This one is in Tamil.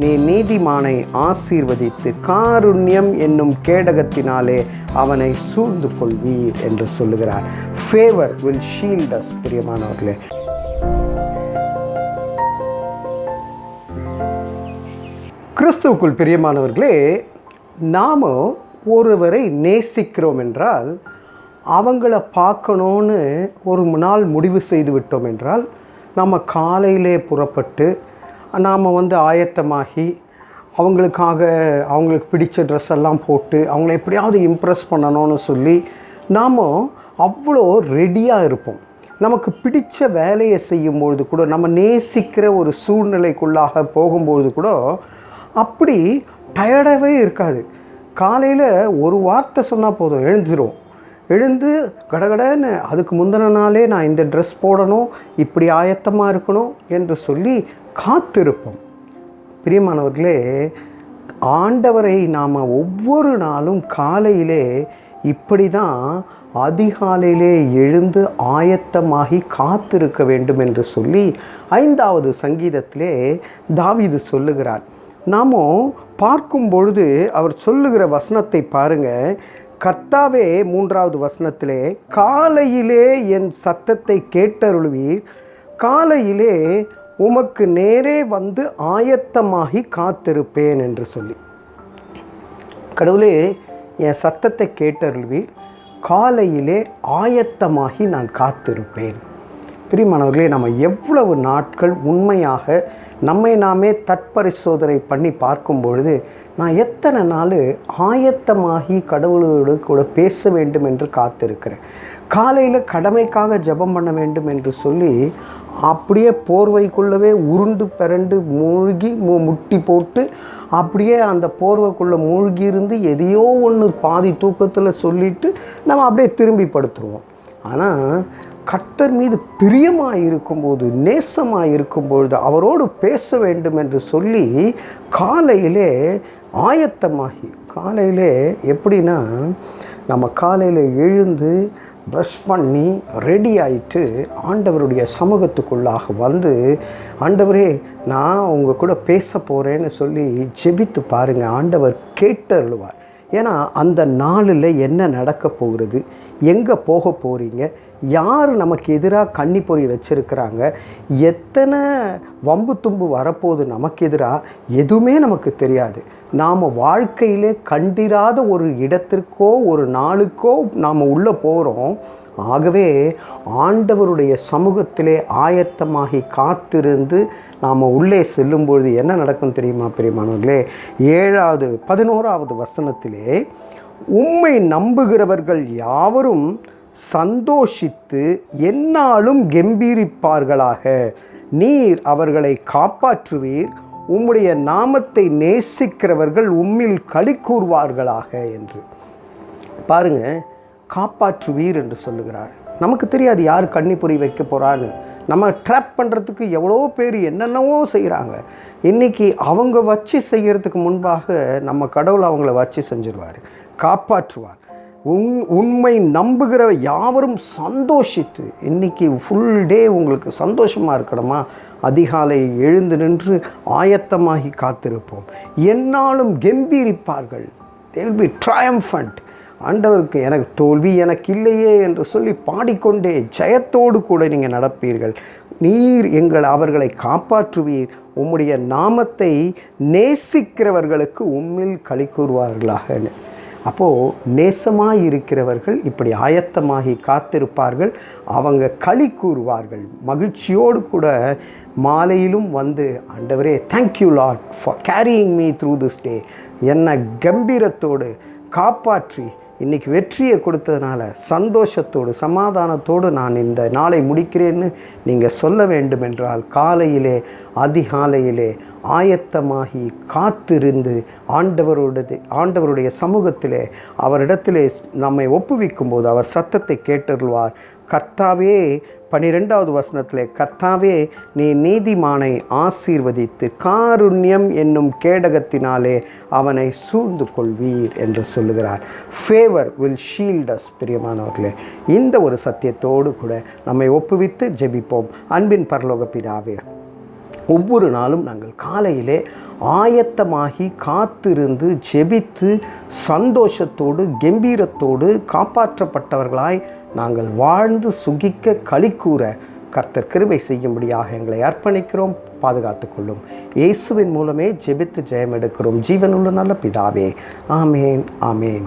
நீ நீதிமானை ஆசீர்வதித்து காருண்யம் என்னும் கேடகத்தினாலே அவனை சூழ்ந்து கொள்வீர் என்று சொல்லுகிறார். ஃபேவர் வில் ஷீல்டஸ் பிரியமானவர்களே. கிறிஸ்துவுக்குள் பிரியமானவர்களே நாம் ஒருவரை நேசிக்கிறோம் என்றால் அவங்கள பார்க்கணுன்னு ஒரு நாள் முடிவு செய்து விட்டோம் என்றால் நம்ம காலையிலே புறப்பட்டு நாம் வந்து ஆயத்தமாகி அவங்களுக்காக அவங்களுக்கு பிடிச்ச ட்ரெஸ் எல்லாம் போட்டு அவங்கள எப்படியாவது இம்ப்ரெஸ் பண்ணணும்னு சொல்லி நாம் அவ்வளோ ரெடியாக இருப்போம். நமக்கு பிடிச்ச வேலையை செய்யும்பொழுது கூட நம்ம நேசிக்கிற ஒரு சூழ்நிலைக்குள்ளாக போகும்பொழுது கூட அப்படி டயர்டாகவே இருக்காது. காலையில் ஒரு வார்த்தை சொன்னால் போதும் எழுந்துரும் எழுந்து கடகடன்னு அதுக்கு முந்தின நாளே நான் இந்த ட்ரெஸ் போடணும் இப்படி ஆயத்தமாக இருக்கணும் என்று சொல்லி காத்திருப்போம். பிரியமானவர்களே ஆண்டவரை நாம் ஒவ்வொரு நாளும் காலையிலே இப்படி தான் அதிகாலையிலே எழுந்து ஆயத்தமாகி காத்திருக்க வேண்டும் என்று சொல்லி ஐந்தாவது சங்கீதத்திலே தாவிது சொல்லுகிறார். நாமும் பார்க்கும் பொழுது அவர் சொல்லுகிற வசனத்தை பாருங்க. கர்த்தாவே மூன்றாவது வசனத்திலே காலையிலே என் சத்தத்தை கேட்டருள்வீர். காலையிலே உமக்கு நேரே வந்து ஆயத்தமாகி காத்திருப்பேன் என்று சொல்லி. கடவுளே என் சத்தத்தை கேட்டருள்வீர். காலையிலே ஆயத்தமாகி நான் காத்திருப்பேன். பிரிமானவர்களே நம்ம எவ்வளவு நாட்கள் உண்மையாக நம்மை நாமே தற்பரிசோதனை பண்ணி பார்க்கும் பொழுது நான் எத்தனை நாள் ஆயத்தமாகி கடவுளோடு கூட பேச வேண்டும் என்று காத்திருக்கிறேன். காலையில் கடமைக்காக ஜெபம் பண்ண வேண்டும் என்று சொல்லி அப்படியே போர்வைக்குள்ளவே உருண்டு பிறண்டு மூழ்கி மு முட்டி போட்டு அப்படியே அந்த போர்வைக்குள்ளே மூழ்கி இருந்து எதையோ ஒன்று பாதி தூக்கத்தில் சொல்லிட்டு நம்ம அப்படியே திரும்பி படுத்துருவோம். ஆனால் கர்த்தர் மீது பிரியமாக இருக்கும்போது நேசமாக இருக்கும்பொழுது அவரோடு பேச வேண்டும் என்று சொல்லி காலையிலே ஆயத்தமாகி காலையிலே எப்படின்னா நம்ம காலையில் எழுந்து ப்ரஷ் பண்ணி ரெடி ஆயிட்டு ஆண்டவருடைய சமூகத்துக்குள்ளாக வந்து ஆண்டவரே நான் உங்கள் கூட பேச போகிறேன்னு சொல்லி ஜெபித்து பாருங்கள் ஆண்டவர் கேட்டருள்வார். ஏன்னா அந்த நாளில் என்ன நடக்க போகிறது? எங்கே போக போகிறீங்க யார் நமக்கு எதிராக கன்னிப்பொறி வச்சுருக்கிறாங்க? எத்தனை வம்பு தும்பு வரப்போகுது நமக்கு எதிராக? எதுவுமே நமக்கு தெரியாது. நாம் வாழ்க்கையிலே கண்டிராத ஒரு இடத்திற்கோ ஒரு நாளுக்கோ நாம் உள்ளே போகிறோம். ஆகவே ஆண்டவருடைய சமூகத்திலே ஆயத்தமாகி காத்திருந்து நாம் உள்ளே செல்லும்பொழுது என்ன நடக்கும் தெரியுமா பிரியமானவர்களே? ஏழாவது பதினோராவது வசனத்திலே உம்மை நம்புகிறவர்கள் யாவரும் சந்தோஷித்து என்னாலும் கெம்பீரிப்பார்களாக. நீர் அவர்களை காப்பாற்றுவீர். உம்முடைய நாமத்தை நேசிக்கிறவர்கள் உம்மில் களி கூறுவார்களாக என்று. பாருங்க காப்பாற்றுவீர் என்று சொல்லுகிறார் நமக்கு தெரியாது யார் கன்னிப்பொறி வைக்க போகிறான்னு நம்ம ட்ராப் பண்ணுறதுக்கு எவ்வளோ பேர் என்னென்னவோ செய்கிறாங்க இன்றைக்கி அவங்க வச்சு செய்கிறதுக்கு முன்பாக நம்ம கடவுள் அவங்கள வச்சு செஞ்சிருவார். காப்பாற்றுவார். உண் உண்மை நம்புகிற யாவரும் சந்தோஷித்து இன்றைக்கி ஃபுல் டே உங்களுக்கு சந்தோஷமாக இருக்கணுமா? அதிகாலை எழுந்து நின்று ஆயத்தமாகி காத்திருப்போம். என்னாலும் கெம்பீரிப்பார்கள். தேல் பி ட்ரயம்ஃபண்ட் ஆண்டவருக்கு எனக்கு தோல்வி எனக்கு இல்லையே என்று சொல்லி பாடிக்கொண்டே ஜெயத்தோடு கூட நீங்கள் நடப்பீர்கள். நீர் எங்கள் அவர்களை காப்பாற்றுவீர். உம்முடைய நாமத்தை நேசிக்கிறவர்களுக்கு உம்மில் களி கூறுவார்களாக. அப்போது நேசமாக இருக்கிறவர்கள் இப்படி ஆயத்தமாகி காத்திருப்பார்கள். அவங்க களி கூறுவார்கள். மகிழ்ச்சியோடு கூட மாலையிலும் வந்து ஆண்டவரே thank you lot for carrying me through this day என்னை கம்பீரத்தோடு காப்பாற்றி இன்றைக்கி வெற்றியை கொடுத்ததுனால சந்தோஷத்தோடு சமாதானத்தோடு நான் இந்த நாளை முடிக்கிறேன்னு நீங்கள் சொல்ல வேண்டுமென்றால் காலையிலே அதிகாலையிலே ஆயத்தமாகி காத்திருந்து ஆண்டவரோடது ஆண்டவருடைய சமூகத்திலே அவரிடத்திலே நம்மை ஒப்புவிக்கும் போது அவர் சத்தத்தை கேட்டருள்வார். கர்த்தாவே பனிரெண்டாவது வசனத்தில் கர்த்தாவே நீ நீதிமானை ஆசீர்வதித்து காருண்யம் என்னும் கேடகத்தினாலே அவனை சூழ்ந்து கொள்வீர் என்று சொல்லுகிறார். ஃபேவர் வில் ஷீல்டஸ் பிரியமானவர்களே. இந்த ஒரு சத்தியத்தோடு கூட நம்மை ஒப்புவித்து ஜெபிப்போம். அன்பின் பரலோக பிதாவே ஒவ்வொரு நாளும் நாங்கள் காலையிலே ஆயத்தமாகி காத்திருந்து ஜெபித்து சந்தோஷத்தோடு கம்பீரத்தோடு காப்பாற்றப்பட்டவர்களாய் நாங்கள் வாழ்ந்து சுகிக்க களி கூற கர்த்தர் கிருபை செய்யும்படியாக எங்களை அர்ப்பணிக்கிறோம் பாதுகாத்து கொள்ளும். இயேசுவின் மூலமே ஜெபித்து ஜெயம் எடுக்கிறோம் ஜீவனுள்ள நல்ல பிதாவே. ஆமேன் ஆமேன்.